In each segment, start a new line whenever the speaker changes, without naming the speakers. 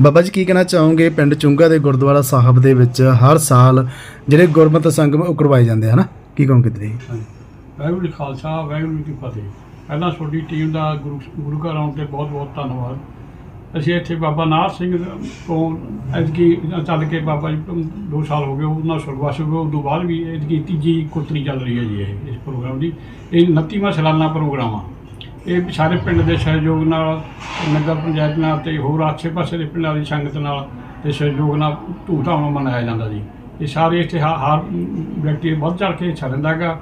ਬਾਬਾ ਜੀ, ਕੀ ਕਹਿਣਾ ਚਾਹੋਗੇ ਪਿੰਡ ਚੁੰਗਾ ਦੇ ਗੁਰਦੁਆਰਾ ਸਾਹਿਬ ਦੇ ਵਿੱਚ ਹਰ ਸਾਲ ਜਿਹੜੇ ਗੁਰਮਤਿ ਸੰਗਮ ਉਹ ਕਰਵਾਏ ਜਾਂਦੇ ਹਨ? ਕੀ ਕਹੋਗੇ ਤੁਸੀਂ?
ਹਾਂਜੀ। ਵਾਹਿਗੁਰੂ ਜੀ ਖਾਲਸਾ, ਵਾਹਿਗੁਰੂ ਜੀ ਕੀ ਫਤਿਹ। ਪਹਿਲਾਂ ਤੁਹਾਡੀ ਟੀਮ ਦਾ ਗੁਰੂ ਗੁਰੂ ਘਰ ਆਉਣ ਤੇ ਬਹੁਤ ਬਹੁਤ ਧੰਨਵਾਦ। ਅਸੀਂ ਇੱਥੇ ਬਾਬਾ ਨਾਰ ਸਿੰਘ ਤੋਂ ਐਤਕੀ ਚੱਲ ਕੇ ਬਾਬਾ ਜੀ 2 ਸਾਲ ਹੋ ਗਏ ਉਹਨਾਂ ਸ਼ੁਰੂਆਤ ਹੋ ਗਏ। ਉਸ ਤੋਂ ਬਾਅਦ ਵੀ ਐਤਕੀ ਤੀਜੀ ਕੁਤਰੀ ਚੱਲ ਰਹੀ ਹੈ ਜੀ ਇਹ, ਇਸ ਪ੍ਰੋਗਰਾਮ ਦੀ। ਇਹ 29ਵਾਂ ਸਾਲਾਨਾ ਪ੍ਰੋਗਰਾਮ ਆ। ਇਹ ਸਾਰੇ ਪਿੰਡ ਦੇ ਸਹਿਯੋਗ ਨਾਲ, ਨਗਰ ਪੰਚਾਇਤ ਨਾਲ ਤੇ ਹੋਰ ਆਸੇ ਪਾਸੇ ਦੇ ਪਿੰਡਾਂ ਦੀ ਸੰਗਤ ਨਾਲ ਤੇ ਸਹਿਯੋਗ ਨਾਲ ਧੂਮਧਾਮ ਨਾਲ ਮਨਾਇਆ ਜਾਂਦਾ ਜੀ। ਇਹ ਸਾਰੇ ਇੱਥੇ ਹਰ ਵਿਅਕਤੀ ਵੱਧ ਚੜ ਕੇ ਹਿੱਸਾ ਲੈਂਦਾ ਗਾ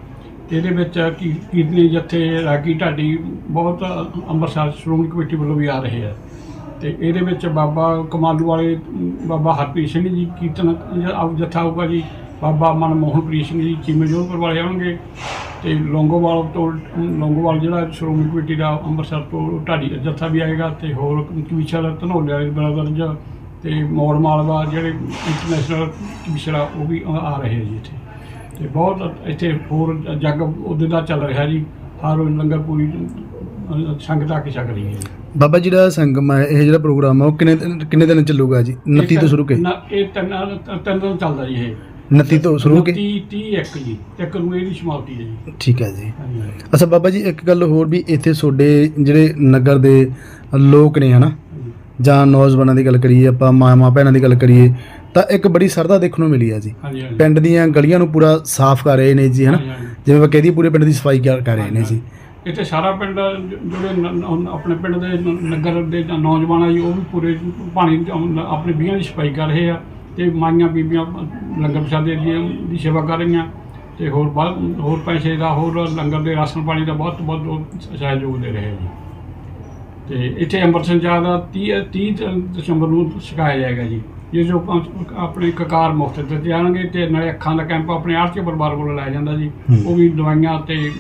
ਇਹਦੇ ਵਿੱਚ ਕੀਰਤਨੀ ਜੱਥੇ, ਰਾਗੀ ਢਾਡੀ ਬਹੁਤ ਅੰਮ੍ਰਿਤਸਰ ਸ਼੍ਰੋਮਣੀ ਕਮੇਟੀ ਵੱਲੋਂ ਵੀ ਆ ਰਹੇ ਆ। ਤੇ ਇਹਦੇ ਵਿੱਚ ਬਾਬਾ ਕਮਾਲੂ ਵਾਲੇ, ਬਾਬਾ ਹਰਪ੍ਰੀਤ ਸਿੰਘ ਜੀ ਕੀਰਤਨ ਜ- ਜੱਥਾ ਆਊਗਾ ਜੀ। ਬਾਬਾ ਮਨਮੋਹਨਪ੍ਰੀਤ ਸਿੰਘ ਜੀ ਚੀਮੇ ਜੋਧਪੁਰ ਵਾਲੇ ਆਉਣਗੇ। ਤੇ ਲੌਂਗੋਵਾਲ ਤੋਂ ਲੌਂਗੋਵਾਲ ਜਿਹੜਾ ਸ਼੍ਰੋਮਣੀ ਕਮੇਟੀ ਦਾ ਅੰਮ੍ਰਿਤਸਰ ਤੋਂ ਢਾਡੀ ਜੱਥਾ ਵੀ ਆਏਗਾ ਤੇ ਹੋਰ ਕਮਿਸ਼ਨਰ ਧਨੌਲੇ ਵਾਲੇ ਬ੍ਰਦਰਜ ਤੇ ਮੋੜ ਮਾਲਵਾ ਜਿਹੜੇ ਇੰਟਰਨੈਸ਼ਨਲ ਕਮਿਸ਼ਨਰ ਉਹ ਵੀ ਆ ਆ ਰਹੇ ਆ ਜੀ ਇੱਥੇ। ਤੇ ਬਹੁਤ ਇੱਥੇ ਹੋਰ ਜੱਗ ਉਹਦੇ ਦਾ ਚੱਲ ਰਿਹਾ ਜੀ। ਹਰ ਰੋਜ਼ ਲੰਗਰ ਪੂਰੀ ਸੰਗਤ ਆ ਕੇ ਛਕ ਰਹੀ ਹੈ ਜੀ।
ਬਾਬਾ ਜੀ ਦਾ ਸੰਗਮ ਹੈ ਇਹ ਜਿਹੜਾ ਪ੍ਰੋਗਰਾਮ ਹੈ ਉਹ ਕਿੰਨੇ ਦਿਨ- ਕਿੰਨੇ ਦਿਨ ਚੱਲੂਗਾ ਜੀ? 29 ਤੋਂ ਸ਼ੁਰੂ ਕੇ?
ਨਾ, ਇਹ ਤਿੰਨ ਤਿੰਨ ਦਿਨ ਚੱਲਦਾ ਜੀ ਇਹ।
29 ਤੋਂ ਸ਼ੁਰੂ ਕੇ?
30 30 ਇੱਕ ਜੀ ਇੱਕ ਨੂੰ ਇਹਦੀ ਸਮਾਪਤੀ ਹੈ ਜੀ।
ਠੀਕ ਹੈ ਜੀ।
ਹਾਂਜੀ।
ਅੱਛਾ ਬਾਬਾ ਜੀ ਇੱਕ ਗੱਲ ਹੋਰ ਵੀ ਇੱਥੇ ਤੁਹਾਡੇ ਜਿਹੜੇ ਨਗਰ ਦੇ ਲੋਕ ਨੇ ਹਨਾ। ਜਾਂ ਨੌਜਵਾਨਾਂ ਦੀ ਗੱਲ ਕਰੀਏ ਆਪਾਂ ਮਾਮਾ ਭੈਣਾਂ ਦੀ ਗੱਲ ਕਰੀਏ ਤਾਂ ਇੱਕ ਬੜੀ ਸਰਦਾ ਦੇਖਣ ਨੂੰ ਮਿਲੀ ਆ ਜੀ।
ਹਾਂਜੀ ਹਾਂਜੀ।
ਪਿੰਡ ਦੀਆਂ ਗਲੀਆਂ ਨੂੰ ਪੂਰਾ ਸਾਫ਼ ਕਰ ਰਹੇ ਨੇ ਜੀ ਹਨਾ?
ਹਾਂਜੀ, ਹਾਂਜੀ।
ਜਿਵੇਂ ਆਪਾਂ ਕਹਦੀ ਪੂਰੇ ਪਿੰਡ ਦੀ ਸਫ਼ਾਈ ਕਰ ਕਰ ਰਹੇ ਨੇ ਜੀ।
ਇੱਥੇ ਸਾਰਾ ਪਿੰਡ ਜ- ਜਿਹੜੇ ਨ- ਨ- ਆਪਣੇ ਪਿੰਡ ਦੇ ਨ- ਨਗਰ ਦੇ ਨੌਜਵਾਨ ਆ ਜੀ ਉਹ ਵੀ ਪੂਰੇ ਪਾਣੀ ਦੀ ਅਮ ਆਪਣੇ ਬੀਆਂ ਦੀ ਸਫ਼ਾਈ ਕਰ ਰਹੇ ਆ। ਤੇ ਮਾਈਆਂ ਬੀਬੀਆਂ ਲੰਗਰ ਪ੍ਰਸ਼ਾਦੇ ਦੀ ਦੀ ਸੇਵਾ ਕਰ ਰਹੀਆਂ। ਤੇ ਹੋਰ ਬਹੁਤ ਹੋਰ ਪੈਸੇ ਦਾ ਹੋਰ ਲੰਗਰ ਦੇ ਰਾਸ਼ਨ ਪਾਣੀ ਦਾ ਬਹੁਤ ਬਹੁਤ ਸਹਿਯੋਗ ਦੇ ਰਹੇ ਜੀ ਤੇ ਇੱਥੇ ਅੰਮ੍ਰਿਤ ਸੰਚਾਰ ਦਾ 30 30 ਦਸੰਬਰ ਨੂੰ ਸਿਖਾਇਆ ਜਾਏਗਾ ਜੀ। ਇਹ ਜੋ ਆਪਾਂ- ਆਪਣੇ ਕਕਾਰ ਮੁਫਤ ਦਿੱਤੇ ਜਾਣਗੇ ਤੇ ਨਾਲੇ ਅੱਖਾਂ ਦਾ ਕੈਂਪ ਆਪਣੇ ਆਰਚੇ ਪਰਿਵਾਰ ਵੱਲੋਂ ਲਾਇਆ ਜਾਂਦਾ ਜੀ। ਉਹ ਵੀ ਦਵਾਈਆਂ ਤੇ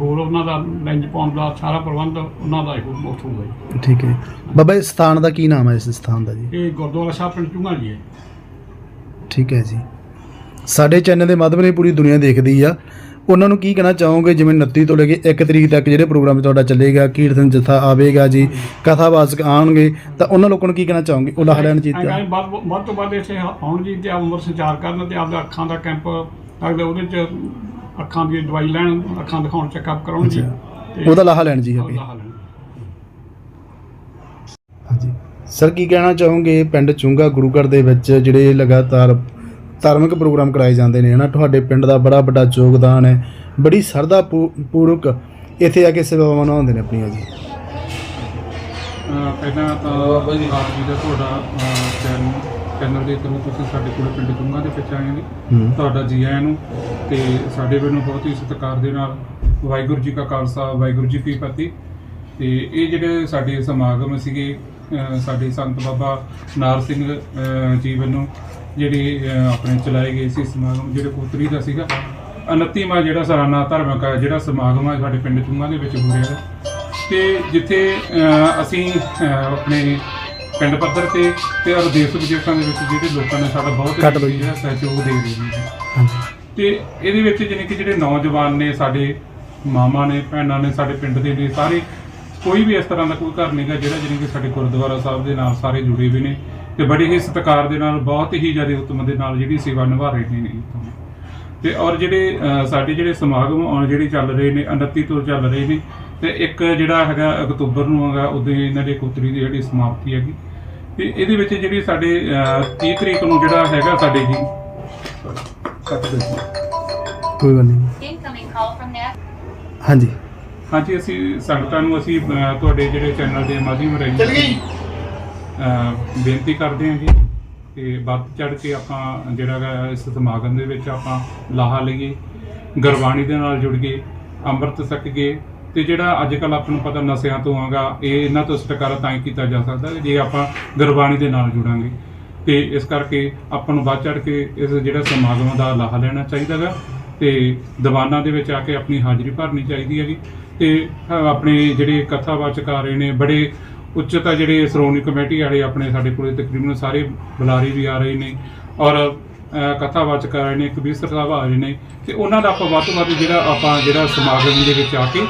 ਹੋਰ ਉਹਨਾਂ ਦਾ ਲੈਂਜ ਪਾਉਣ ਦਾ ਸਾਰਾ ਪ੍ਰਬੰਧ ਉਹਨਾਂ ਦਾ ਹੀ ਮੁਫਤ ਹੋਊਗਾ ਜੀ।
ਠੀਕ ਹੈ ਬਾਬਾ ਇਸ ਸਥਾਨ ਦਾ ਕੀ ਨਾਮ ਹੈ ਇਸ ਸਥਾਨ ਦਾ ਜੀ?
ਇਹ ਗੁਰਦੁਆਰਾ ਸਾਹਿਬ ਪਿੰਡ ਚੁੰਗਾ ਜੀ ਹੈ।
ਠੀਕ ਹੈ ਜੀ। ਸਾਡੇ ਚੈਨਲ ਦੇ ਮਾਧਿਅਮ ਨਾਲ ਪੂਰੀ ਦੁਨੀਆ ਦੇਖਦੀ ਆ। ਉਹਨਾਂ ਨੂੰ ਕੀ ਕਹਿਣਾ ਚਾਹੋਗੇ? ਜਿਵੇਂ 29 ਤੋਂ ਲੈ ਕੇ 1 ਤਰੀਕ ਤੱਕ ਜਿਹੜੇ ਪ੍ਰੋਗਰਾਮ ਤੁਹਾਡਾ ਚੱਲੇਗਾ ਕੀਰਤਨ ਜਥਾ ਆਵੇਗਾ ਜੀ ਕਥਾਵਾਚਕ ਆਉਣਗੇ ਤਾਂ ਉਹਨਾਂ ਲੋਕਾਂ ਨੂੰ ਕੀ ਕਹਿਣਾ ਚਾਹੋਗੇ? ਉਹ ਲਾਹ ਲੈਣ ਚੀਤਾ
ਐਂ ਵੱਧ ਤੋਂ ਵੱਧ ਇੱਥੇ ਆਉਣ ਜੀ ਤੇ ਅੰਮ੍ਰਿਤ ਸੰਚਾਰ ਕਰਨ ਤੇ ਆਪਦਾ ਅੱਖਾਂ ਦਾ ਕੈਂਪ ਲੱਗਦਾ ਉਹਦੇ ਚ ਅੱਖਾਂ ਦੀ ਦਵਾਈ ਲੈਣ ਅੱਖਾਂ ਦਿਖਾਉਣ ਚੈੱਕਅਪ ਕਰਾਉਣ ਜੀ। ਤੇ
ਉਹਦਾ ਲਾਹ ਲੈਣ ਜੀ ਅੱਗੇ। ਹਾਂਜੀ। ਸਰ ਕੀ ਕਹਿਣਾ ਚਾਹੋਗੇ? ਪਿੰਡ ਚੁੰਗਾ ਗੁਰੂ ਘਰ ਦੇ ਵਿੱਚ ਜਿਹੜੇ ਲਗਾਤਾਰ ਧਾਰਮਿਕ ਪ੍ਰੋਗਰਾਮ ਕਰਾਏ ਜਾਂਦੇ ਨੇ ਹਨਾ? ਤੁਹਾਡੇ ਪਿੰਡ ਦਾ ਬੜਾ ਵੱਡਾ ਯੋਗਦਾਨ ਹੈ। ਬੜੀ ਸਰਦਾ ਪੂਰਵਕ ਇੱਥੇ ਆ ਕੇ ਸੇਵਾਵਾਂ ਨਿਭਾਉਂਦੇ ਨੇ ਆਪਣੀਆਂ ਜੀ।
ਪਹਿਲਾਂ ਤਾਂ ਆਪ ਜੀ ਦਾ ਤੁਹਾਡਾ ਚੈਨਲ ਚੈਨਲ ਦੇ ਥਰੂ ਤੁਸੀਂ ਸਾਡੇ ਕੋਲ ਪਿੰਡ ਚੁੰਗਾ ਦੇ ਵਿੱਚ ਆਏ ਨੇ। ਤੁਹਾਡਾ ਜੀ ਆਇਆਂ ਨੂੰ ਤੇ ਸਾਡੇ ਵੱਲੋਂ ਬਹੁਤ ਹੀ ਸਤਿਕਾਰ ਦੇ ਨਾਲ ਵਾਹਿਗੁਰੂ ਜੀ ਕਾ ਖਾਲਸਾ ਵਾਹਿਗੁਰੂ ਜੀ ਕੀ ਫਤਿਹ। ਤੇ ਇਹ ਜਿਹੜੇ ਸਾਡੇ ਸਮਾਗਮ ਸੀਗੇ ਸਾਡੇ ਸੰਤ ਬਾਬਾ ਨਾਰ ਸਿੰਘ ਜੀ ਵੱਲੋਂ ਜਿਹੜੇ ਆਪਣੇ ਚਲਾਏ ਗਏ ਸੀ ਸਮਾਗਮ ਜਿਹੜੇ ਕੋਤਰੀ ਦਾ ਸੀਗਾ 29ਵਾਂ ਜਿਹੜਾ ਸਾਲਾਨਾ ਧਾਰਮਿਕ ਜਿਹੜਾ ਸਮਾਗਮ ਹੈ ਸਾਡੇ ਪਿੰਡ ਚੁੰਗਾ ਦੇ ਵਿੱਚ ਹੋ ਰਿਹਾ ਹੈ। ਤੇ ਜਿੱਥੇ ਅਸੀਂ ਆਪਣੇ ਪਿੰਡ ਪੱਧਰ ਤੇ ਤੇ ਔਰ ਦੇਸ਼ ਵਿਦੇਸ਼ਾਂ ਦੇ ਵਿੱਚ ਜਿਹੜੇ ਲੋਕਾਂ ਨੇ ਸਾਡਾ ਬਹੁਤ। ਜਿਹੜਾ ਸਹਿਯੋਗ ਦੇ ਰਹੇ ਨੇ। ਤੇ ਇਹਦੇ ਵਿੱਚ ਜਾਣੀ ਕਿ ਜਿਹੜੇ ਨੌਜਵਾਨ ਨੇ ਸਾਡੇ ਮਾਮਾ ਨੇ ਭੈਣਾਂ ਨੇ ਸਾਡੇ ਪਿੰਡ ਦੇ ਨੇ ਸਾਰੇ ਕੋਈ ਵੀ ਇਸ ਤਰ੍ਹਾਂ ਦਾ ਕੋਈ ਘਰ ਨਹੀਂਗਾ ਜਿਹੜਾ ਜਾਣੀ ਕਿ ਸਾਡੇ ਗੁਰਦੁਆਰਾ ਸਾਹਿਬ ਦੇ ਨਾਲ ਸਾਰੇ ਜੁੜੇ ਹੋਏ ਨੇ ਤੇ ਬੜੇ ਹੀ ਸਤਿਕਾਰ ਦੇ ਨਾਲ ਬਹੁਤ ਹੀ ਜ਼ਿਆਦਾ ਉਤਮ ਦੇ ਨਾਲ ਜਿਹੜੀ ਸੇਵਾ ਨਿਭਾ ਰਹੇ ਨੇ ਤੇ। ਔਰ ਜਿਹੜੇ ਸਾਡੇ ਜਿਹੜੇ ਸਮਾਗਮ ਆਉਣ ਜਿਹੜੇ ਚੱਲ ਰਹੇ ਨੇ 29 ਤੋਂ ਚੱਲ ਰਹੇ ਨੇ ਤੇ ਇੱਕ ਜਿਹੜਾ ਹੈਗਾ ਅਕਤੂਬਰ ਨੂੰ ਹੈਗਾ ਉਦੋਂ ਇਹਨਾਂ ਦੇ ਕੋਤਰੀ ਦੀ ਜਿਹੜੀ ਸਮਾਪਤੀ ਹੈਗੀ। ਤੇ ਇਹਦੇ ਵਿੱਚ ਜਿਹੜੀ ਸਾਡੇ ਅਹ, 30 ਤਰੀਕ ਨੂੰ ਜਿਹੜਾ ਹੈਗਾ ਸਾਡੇ ਜੀ।
ਕੋਈ ਗੱਲ ਨਹੀਂ. ਹਾਂਜੀ।
ਹਾਂਜੀ ਅਸੀਂ ਸੰਗਤਾਂ ਨੂੰ ਅਸੀਂ ਤੁਹਾਡੇ ਜਿਹੜੇ ਚੈਨਲ ਦੇ ਮਾਧਿਅਮ ਰਾਹੀਂ ਅਹ, ਬੇਨਤੀ ਕਰਦੇ ਹਾਂ ਜੀ ਤੇ ਵੱਧ ਚੜ ਕੇ ਆਪਾਂ ਜਿਹੜਾ ਗਾ ਇਸ ਸਮਾਗਮ ਦੇ ਵਿੱਚ ਆਪਾਂ ਲਾਹਾ ਲਈਏ ਗੁਰਬਾਣੀ ਦੇ ਨਾਲ ਜੁੜ ਗਏ ਅੰਮ੍ਰਿਤ ਛਕ ਗਏ ਤੇ ਜਿਹੜਾ ਅੱਜ ਕੱਲ ਆਪਾਂ ਨੂੰ ਪਤਾ ਨਸ਼ਿਆਂ ਤੋਂ ਆਗਾ ਇਹ ਇਹਨਾਂ ਤੋਂ ਛੁਟਕਾਰਾ ਤਾਂ ਹੀ ਕੀਤਾ ਜਾ ਸਕਦਾ ਜੇ ਆਪਾਂ ਗੁਰਬਾਣੀ ਦੇ ਨਾਲ ਜੁੜਾਂਗੇ। ਤੇ ਇਸ ਕਰਕੇ ਆਪਾਂ ਨੂੰ ਵੱਧ ਚੜ ਕੇ ਇਸ ਜਿਹੜਾ ਸਮਾਗਮ ਦਾ ਲਾਹਾ ਲੈਣਾ ਚਾਹੀਦਾ ਗਾ ਤੇ ਦੀਵਾਨਾਂ ਦੇ ਵਿੱਚ ਆ ਕੇ ਆਪਣੀ ਹਾਜ਼ਰੀ ਭਰਨੀ ਚਾਹੀਦੀ ਹੈਗੀ। ਤੇ ਆਪਣੇ ਜਿਹੜੇ ਕਥਾਵਾਚਕ ਆ ਰਹੇ ਨੇ ਬੜੇ ਉੱਚਤਾ ਜਿਹੜੇ ਸ਼੍ਰੋਮਣੀ ਕਮੇਟੀ ਵਾਲੇ ਆਪਣੇ ਸਾਡੇ ਕੋਲੇ ਤਕਰੀਬਨ ਸਾਰੇ ਬੁਲਾਰੇ ਵੀ ਆ ਰਹੇ ਨੇ। ਔਰ ਅਹ, ਕਥਾਵਾਚਕ ਆ ਰਹੇ ਨੇ ਕਬੀਰ ਸਾਹਿਬ ਆ ਰਹੇ ਨੇ ਤੇ ਉਹਨਾਂ ਦਾ ਆਪਾਂ ਵੱਧ ਤੋਂ ਵੱਧ ਜਿਹੜਾ ਆਪਾਂ ਜਿਹੜਾ ਸਮਾਗਮ ਦੇ ਵਿੱਚ ਆ ਕੇ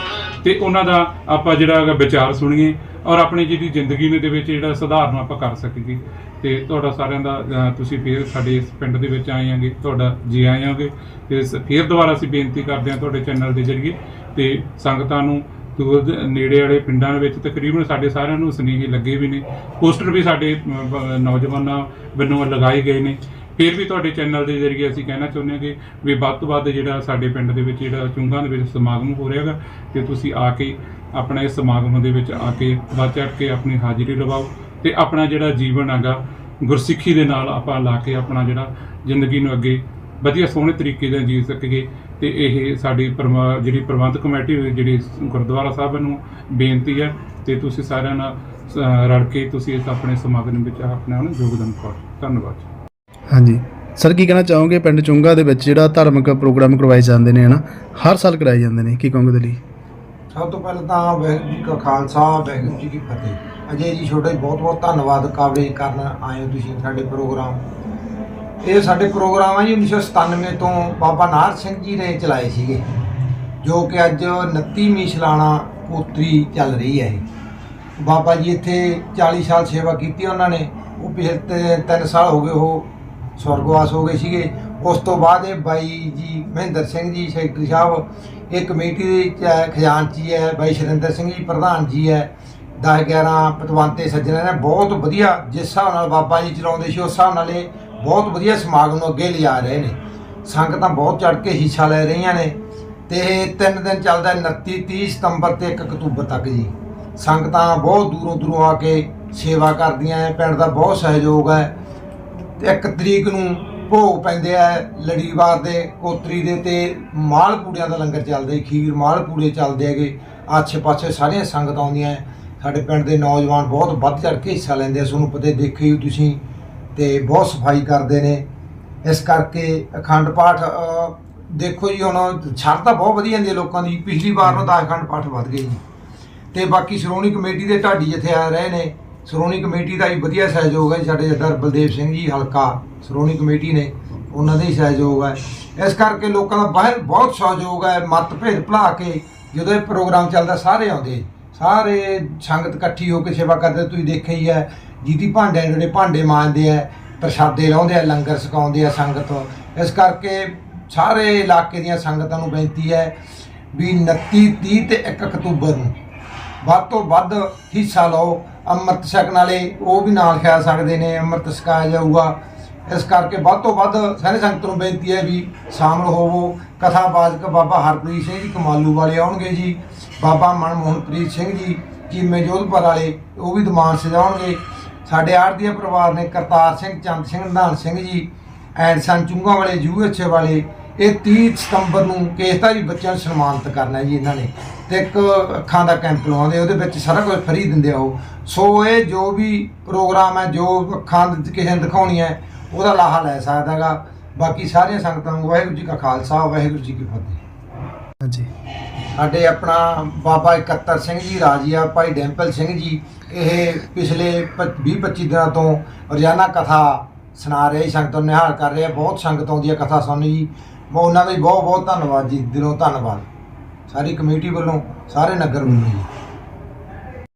ਤੇ ਉਹਨਾਂ ਦਾ ਆਪਾਂ ਜਿਹੜਾ ਹੈਗਾ ਵਿਚਾਰ ਸੁਣੀਏ ਔਰ ਆਪਣੀ ਜਿਹੜੀ ਜ਼ਿੰਦਗੀ ਦੇ ਵਿੱਚ ਜਿਹੜਾ ਸੁਧਾਰਨ ਆਪਾਂ ਕਰ ਸਕੀਏ। ਤੇ ਤੁਹਾਡਾ ਸਾਰਿਆਂ ਦਾ ਤੁਸੀਂ ਫੇਰ ਸਾਡੇ ਇਸ ਪਿੰਡ ਦੇ ਵਿੱਚ ਆਏ ਆਂਗੇ ਤੁਹਾਡਾ ਜੀ ਆਏ ਆਂਗੇ। ਤੇ ਫੇਰ ਦੁਬਾਰਾ ਅਸੀਂ ਬੇਨਤੀ ਕਰਦੇ ਹਾਂ ਤੁਹਾਡੇ ਚੈਨਲ ਦੇ ਜ਼ਰੀਏ ਤੇ ਸੰਗਤਾਂ ਨੂੰ ਦੂਰ ਦੇ ਨੇੜੇ ਵਾਲੇ ਪਿੰਡਾਂ ਦੇ ਵਿੱਚ ਤਕਰੀਬਨ ਸਾਡੇ ਸਾਰਿਆਂ ਨੂੰ ਸੁਨੇਹੇ ਲੱਗੇ ਵੀ ਨੇ। ਪੋਸਟਰ ਵੀ ਸਾਡੇ ਅ, ਬ- ਨੌਜਵਾਨਾਂ ਵੱਲੋਂ ਲਗਾਏ ਗਏ ਨੇ। ਫਿਰ ਵੀ ਤੁਹਾਡੇ ਚੈਨਲ ਦੇ ਜ਼ਰੀਏ ਅਸੀਂ ਕਹਿਣਾ ਚਾਹੁੰਦੇ ਹਾਂ ਕਿ ਵੀ ਵੱਧ ਤੋਂ ਵੱਧ ਜਿਹੜਾ ਸਾਡੇ ਪਿੰਡ ਦੇ ਵਿੱਚ ਜਿਹੜਾ ਚੁੰਗਾਂ ਦੇ ਵਿੱਚ ਸਮਾਗਮ ਹੋ ਰਿਹਾ ਹੈਗਾ ਤੇ ਤੁਸੀਂ ਆ ਕੇ ਆਪਣਾ ਇਸ ਸਮਾਗਮ ਦੇ ਵਿੱਚ ਆ ਕੇ ਵੱਧ ਚੜ੍ਹ ਕੇ ਆਪਣੀ ਹਾਜ਼ਰੀ ਲਵਾਓ ਤੇ ਆਪਣਾ ਜਿਹੜਾ ਜੀਵਨ ਹੈਗਾ ਗੁਰਸਿੱਖੀ ਦੇ ਨਾਲ ਆਪਾਂ ਲਾ ਕੇ ਆਪਣਾ ਜਿਹੜਾ ਜ਼ਿੰਦਗੀ ਨੂੰ ਅੱਗੇ ਵਧੀਆ ਸੋਹਣੇ ਤਰੀਕੇ ਨਾਲ ਜੀ ਸਕੀਏ। ਤੇ ਇਹ ਸਾਡੀ ਪਰਮਾ- ਜਿਹੜੀ ਪ੍ਰਬੰਧ ਕਮੇਟੀ ਹੋਈ, ਜਿਹੜੀ ਗੁਰਦੁਆਰਾ ਸਾਹਿਬ ਨੂੰ ਬੇਨਤੀ ਹੈ ਤੇ ਤੁਸੀਂ ਸਾਰਿਆਂ ਨਾਲ ਰਲ ਕੇ ਤੁਸੀਂ ਇਸ ਆਪਣੇ ਸਮਾਗਮ ਵਿੱਚ ਆਪਣਾ ਨੂੰ ਯੋਗਦਾਨ ਪਾਓ। ਧੰਨਵਾਦ
ਹਾਂਜੀ। ਸਰ ਕੀ ਕਹਿਣਾ ਚਾਹੋਗੇ? ਪਿੰਡ ਚੁੰਗਾ ਦੇ ਵਿੱਚ ਜਿਹੜਾ ਧਾਰਮਿਕ ਪ੍ਰੋਗਰਾਮ ਕਰਵਾਏ ਜਾਂਦੇ ਨੇ ਹਨਾ? ਹਰ ਸਾਲ ਕਰਾਏ ਜਾਂਦੇ ਨੇ ਕੀ ਕਹੋਗੇ ਦੇ ਲਈ
ਸਭ ਤੋਂ ਪਹਿਲਾਂ ਤਾਂ ਵਾਹਿਗੁਰੂ ਜੀ ਕਾ ਖਾਲਸਾ ਵਾਹਿਗੁਰੂ ਜੀ ਕੀ ਫਤਿਹ। ਅਜੇ ਜੀ ਛੋਟਾ ਬਹੁਤ ਬਹੁਤ ਧੰਨਵਾਦ ਕਵਰੇਜ ਕਰਨ ਆਏ ਹੋ ਤੁਸੀਂ ਸਾਡੇ ਪ੍ਰੋਗਰਾਮ। ਇਹ ਸਾਡੇ ਪ੍ਰੋਗਰਾਮ ਆ ਜੀ 1997 ਤੋਂ ਬਾਬਾ ਨਾਰ ਸਿੰਘ ਜੀ ਨੇ ਚਲਾਏ ਸੀਗੇ, ਜੋ ਕਿ ਅੱਜ 29ਵੀਂ ਸਲਾਣਾ ਪੋਤਰੀ ਚੱਲ ਰਹੀ ਹੈ ਇਹ। ਬਾਬਾ ਜੀ ਇੱਥੇ 40 ਸਾਲ ਸੇਵਾ ਕੀਤੀ ਉਹਨਾਂ ਨੇ, ਉਹ ਪਿਛਲੇ 3 ਸਾਲ ਹੋ ਗਏ ਉਹ ਸਵਰਗਵਾਸ ਹੋ ਗਏ ਸੀਗੇ। ਉਸ ਤੋਂ ਬਾਅਦ ਇਹ ਬਾਈ ਜੀ ਮਹਿੰਦਰ ਸਿੰਘ ਜੀ, ਸੈਕਟਰੀ ਸਾਹਿਬ, ਇਹ ਕਮੇਟੀ ਦੇ ਚ- ਖਜ਼ਾਨਚੀ ਹੈ, ਬਾਈ ਸ਼ਰਿੰਦਰ ਸਿੰਘ ਜੀ, ਪ੍ਰਧਾਨ ਜੀ ਹੈ 10 11 ਪਤਵੰਤੇ ਸੱਜਣਾ ਨੇ। ਬਹੁਤ ਵਧੀਆ ਜਿਸ ਹਿਸਾਬ ਨਾਲ ਬਾਬਾ ਜੀ ਚਲਾਉਂਦੇ ਸੀ, ਉਸ ਹਿਸਾਬ ਨਾਲ ਇਹ ਬਹੁਤ ਵਧੀਆ ਸਮਾਗਮ ਨੂੰ ਅੱਗੇ ਲਿਜਾ ਰਹੇ ਨੇ। ਸੰਗਤਾਂ ਬਹੁਤ ਚੜ ਕੇ ਹਿੱਸਾ ਲੈ ਰਹੀਆਂ ਨੇ ਤੇ ਇਹ ਤਿੰਨ ਦਿਨ ਚੱਲਦਾ ਹੈ, 29 30 ਸਤੰਬਰ ਤੇ 1 ਅਕਤੂਬਰ ਤੱਕ ਜੀ। ਸੰਗਤਾਂ ਬਹੁਤ ਦੂਰੋਂ ਦੂਰੋਂ ਆ ਕੇ ਸੇਵਾ ਕਰਦੀਆਂ ਹੈ ਪਿੰਡ ਦਾ ਬਹੁਤ ਸਹਿਯੋਗ ਹੈ। ਤੇ ਇੱਕ ਤਰੀਕ ਨੂੰ ਭੋਗ ਪੈਂਦੇ ਆ ਲੜੀਵਾਰ ਦੇ ਕੋਤਰੀ ਦੇ ਤੇ ਮਾਲ ਪੂੜਿਆਂ ਦਾ ਲੰਗਰ ਚੱਲਦਾ ਖੀਰ ਮਾਲ ਪੂੜੇ ਚੱਲਦੇ ਹੈਗੇ। ਆਸੇ ਪਾਸੇ ਸਾਰੀਆਂ ਸੰਗਤਾਂ ਆਉਂਦੀਆਂ ਹੈ। ਸਾਡੇ ਪਿੰਡ ਦੇ ਨੌਜਵਾਨ ਬਹੁਤ ਵੱਧ ਚੜ ਕੇ ਹਿੱਸਾ ਲੈਂਦੇ ਆ। ਤੁਹਾਨੂੰ ਪਤਾ ਦੇਖੇ ਹੋ ਤੁਸੀਂ ਤੇ ਬਹੁਤ ਸਫ਼ਾਈ ਕਰਦੇ ਨੇ। ਇਸ ਕਰਕੇ ਅਖੰਡ ਪਾਠ ਦੇਖੋ ਜੀ, ਹੁਣ ਸ਼ਰਧਾ ਬਹੁਤ ਵਧੀਆ ਹੁੰਦੀ ਹੈ ਲੋਕਾਂ ਦੀ। ਪਿਛਲੀ ਵਾਰ ਨੂੰ 10 ਅਖੰਡ ਪਾਠ ਵੱਧ ਗਏ ਜੀ। ਤੇ ਬਾਕੀ ਸ਼੍ਰੋਮਣੀ ਕਮੇਟੀ ਦੇ ਢਾਡੀ ਜਿੱਥੇ ਆ ਰਹੇ ਨੇ, ਸ਼੍ਰੋਮਣੀ ਕਮੇਟੀ ਦਾ ਵੀ ਵਧੀਆ ਸਹਿਯੋਗ ਹੈ ਸਾਡੇ ਜੱਦਰ ਬਲਦੇਵ ਸਿੰਘ ਜੀ ਹਲਕਾ ਸ਼੍ਰੋਮਣੀ ਕਮੇਟੀ ਨੇ, ਉਹਨਾਂ ਦਾ ਹੀ ਸਹਿਯੋਗ ਹੈ। ਇਸ ਕਰਕੇ ਲੋਕਾਂ ਦਾ ਬਾਹਰ ਬਹੁਤ ਸਹਿਯੋਗ ਹੈ ਮਤਭੇਦ ਭੁਲਾ ਕੇ ਜਦੋਂ ਇਹ ਪ੍ਰੋਗਰਾਮ ਚੱਲਦਾ, ਸਾਰੇ ਆਉਂਦੇ। ਸਾਰੇ ਸੰਗਤ ਇਕੱਠੀ ਹੋ ਕੇ ਸੇਵਾ ਕਰਦੇ, ਤੁਸੀਂ ਦੇਖਿਆ ਹੀ ਹੈ। ਜਿਹਦੀ ਭਾਂਡੇ ਜਿਹੜੇ ਭਾਂਡੇ ਮਾਂਜਦੇ ਆ, ਪ੍ਰਸ਼ਾਦੇ ਲਾਉਂਦੇ ਆ, ਲੰਗਰ ਛਕਾਉਂਦੇ ਆ ਸੰਗਤ। ਇਸ ਕਰਕੇ ਸਾਰੇ ਇਲਾਕੇ ਦੀਆਂ ਸੰਗਤਾਂ ਨੂੰ ਬੇਨਤੀ ਹੈ ਵੀ 29 30 ਤੇ 1 ਅਕਤੂਬਰ ਨੂੰ ਵੱਧ ਤੋਂ ਵੱਧ ਹਿੱਸਾ ਲਓ। ਅੰਮ੍ਰਿਤ ਛਕਣ ਵਾਲੇ ਉਹ ਵੀ ਨਾਲ ਖਾ ਸਕਦੇ ਨੇ, ਅੰਮ੍ਰਿਤ ਛਕਾਇਆ ਜਾਊਗਾ। ਇਸ ਕਰਕੇ ਵੱਧ ਤੋਂ ਵੱਧ ਸਾਰੇ ਸੰਗਤ ਨੂੰ ਬੇਨਤੀ ਹੈ ਵੀ ਸ਼ਾਮਲ ਹੋਵੋ। ਕਥਾ ਕਥਾਵਾਚਕ ਬਾਬਾ ਹਰਪ੍ਰੀਤ ਸਿੰਘ ਜੀ ਕਮਾਲੂ ਵਾਲੇ ਆਉਣਗੇ ਜੀ। ਬਾਬਾ ਮਨਮੋਹਨਪ੍ਰੀਤ ਸਿੰਘ ਜੀ ਜੀਮੇ ਜੋਧਪੁਰ ਵਾਲੇ, ਉਹ ਵੀ ਦੀਵਾਨ ਸਜਾਉਣਗੇ। ਸਾਡੇ ਆੜਤੀਆ ਪਰਿਵਾਰ ਨੇ ਕਰਤਾਰ ਸਿੰਘ, ਚੰਦ ਸਿੰਘ ਨਿਧਾਨ ਸਿੰਘ ਜੀ ਐਂਡ ਸਨ ਚੁੰਗਾ ਵਾਲੇ ਯੂਐਚਏ ਵਾਲੇ, ਇਹ 30 ਸਤੰਬਰ ਨੂੰ ਕੇਸਧਾਰੀ ਬੱਚਿਆਂ ਨੂੰ ਸਨਮਾਨਿਤ ਕਰਨਾ ਜੀ ਇਹਨਾਂ ਨੇ। ਤੇ ਇੱਕ ਅੱਖਾਂ ਦਾ ਕੈਂਪ ਲਵਾਉਂਦੇ, ਉਹਦੇ ਵਿੱਚ ਸਾਰਾ ਕੁਝ ਫਰੀ ਦਿੰਦੇ ਆ ਉਹ। ਸੋ ਇਹ ਜੋ ਵੀ ਪ੍ਰੋਗਰਾਮ ਹੈ, ਜੋ ਅੱਖਾਂ ਕਿਸੇ ਨੂੰ ਦਿਖਾਉਣੀ ਹੈ, ਉਹਦਾ ਲਾਹਾ ਲੈ ਸਕਦਾ ਹੈਗਾ ਬਾਕੀ ਸਾਰੀਆਂ ਸੰਗਤਾਂ ਨੂੰ ਵਾਹਿਗੁਰੂ ਜੀ ਕਾ ਖਾਲਸਾ, ਵਾਹਿਗੁਰੂ ਜੀ ਕੀ ਫਤਿਹ।
ਹਾਂਜੀ।
ਸਾਡੇ ਆਪਣਾ ਬਾਬਾ 71 ਸਿੰਘ ਜੀ, ਰਾਜੀਆ ਭਾਈ ਡੈਂਪਲ ਸਿੰਘ ਜੀ, ਇਹ ਪਿਛਲੇ 20 25 ਦਿਨਾਂ ਤੋਂ ਰੋਜ਼ਾਨਾ ਕਥਾ ਸੁਣਾ ਰਹੇ, ਸੰਗਤਾਂ ਨੂੰ ਨਿਹਾਲ ਕਰ ਰਹੇ ਆ, ਬਹੁਤ ਸੰਗਤ ਆਉਂਦੀ ਹੈ ਕਥਾ ਸੁਣਨ ਜੀ। ਮੈਂ ਉਹਨਾਂ ਦਾ ਵੀ ਬਹੁਤ ਬਹੁਤ ਧੰਨਵਾਦ ਜੀ, ਦਿਲੋਂ ਧੰਨਵਾਦ। ਸਾਰੀ ਕਮੇਟੀ ਵੱਲੋਂ, ਸਾਰੇ ਨਗਰ ਵੱਲੋਂ ਜੀ।